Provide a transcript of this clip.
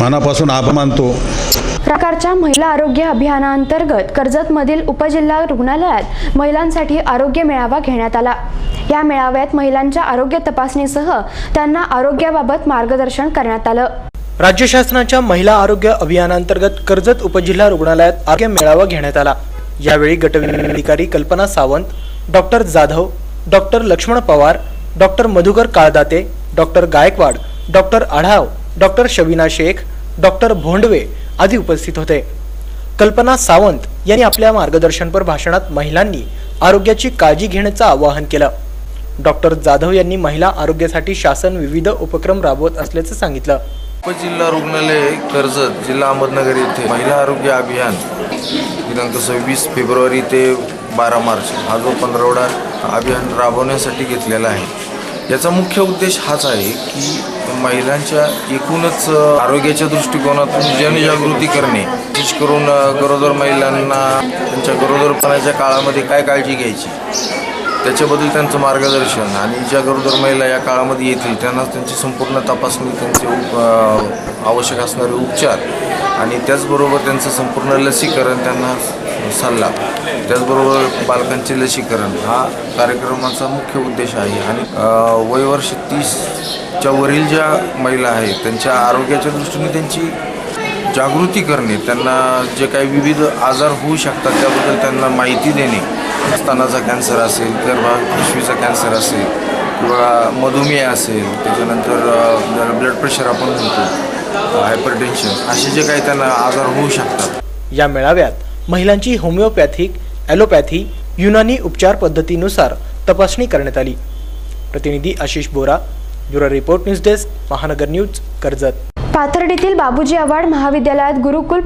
मनापासून आभार मानतो प्रकारच्या महिला आरोग्य अभियानांतर्गत कर्जतमधील उपजिल्हा रुग्णालयात महिलांसाठी आरोग्य मेळावा घेण्यात आला. या मेळाव्यात महिलांच्या आरोग्य तपासणीसह त्यांना आरोग्याबाबत मार्गदर्शन करण्यात आलं. राज्य शासनाच्या महिला आरोग्य अभियानांतर्गत कर्जत उपजिल्हा रुग्णालयात आरोग्य मेळावा घेण्यात आला. यावेळी गटविकारी Kalpana Sawant doctor Jadhav doctor Laxman Pawar doctor Madhukar Kaldate doctor Gaikwad doctor Adhav doctor Shabina Shaikh doctor Bhondve आदी उपस्थित होते. कल्पना सावंत यांनी आपल्या मार्गदर्शनपर भाषणात महिलांनी आरोग्याची काळजी घेण्याचं आवाहन केलं. डॉक्टर जाधव यांनी महिला आरोग्यासाठी शासन विविध उपक्रम राबवत असल्याचं सांगितलं. उपजिल्हा रुग्णालय कर्जत जिल्हा अहमदनगर येथे महिला आरोग्य अभियान दिनांक सव्वीस फेब्रुवारी ते बारा मार्च हा जो पंधरवडा अभियान राबवण्यासाठी घेतलेला आहे. याचा मुख्य उद्देश हाच आहे की महिलांच्या एकूणच आरोग्याच्या दृष्टिकोनातून जनजागृती करणे. विशेष करून गरोदर महिलांना त्यांच्या गरोदरपणाच्या काळामध्ये काय काळजी घ्यायची? त्याच्याबद्दल त्यांचं मार्गदर्शन आणि ज्या गरोदर महिला या काळामध्ये येतील त्यांना त्यांची संपूर्ण तपासणी त्यांचे उप आवश्यक असणारे उपचार आणि त्याचबरोबर त्यांचं संपूर्ण लसीकरण त्यांना सल्ला. त्याचबरोबर बालकांचे लसीकरण हा कार्यक्रमाचा मुख्य उद्देश आहे. आणि वयवर्ष तीसच्या वरील ज्या महिला आहेत त्यांच्या आरोग्याच्या दृष्टीने त्यांची जागृती करणे त्यांना जे काही विविध आजार होऊ शकतात त्याबद्दल त्यांना माहिती देणे. स्तनाचा कॅन्सर असेल गर्भापिशवीचा कॅन्सर असेल किंवा मधुमेह असेल त्याच्यानंतर ब्लड प्रेशर आपण म्हणतो हायपरटेन्शन असे जे काही त्यांना आजार होऊ शकतात. या मेळाव्यात महिलांची होमिओपॅथिक ॲलोपॅथी युनानी उपचार पद्धतीनुसार तपासणी करण्यात आली. प्रतिनिधी Ashish Bora bureau report news desk Mahanagar news Karjat. पाथर्डीतील Babuji Awhad महाविद्यालयात गुरुकुल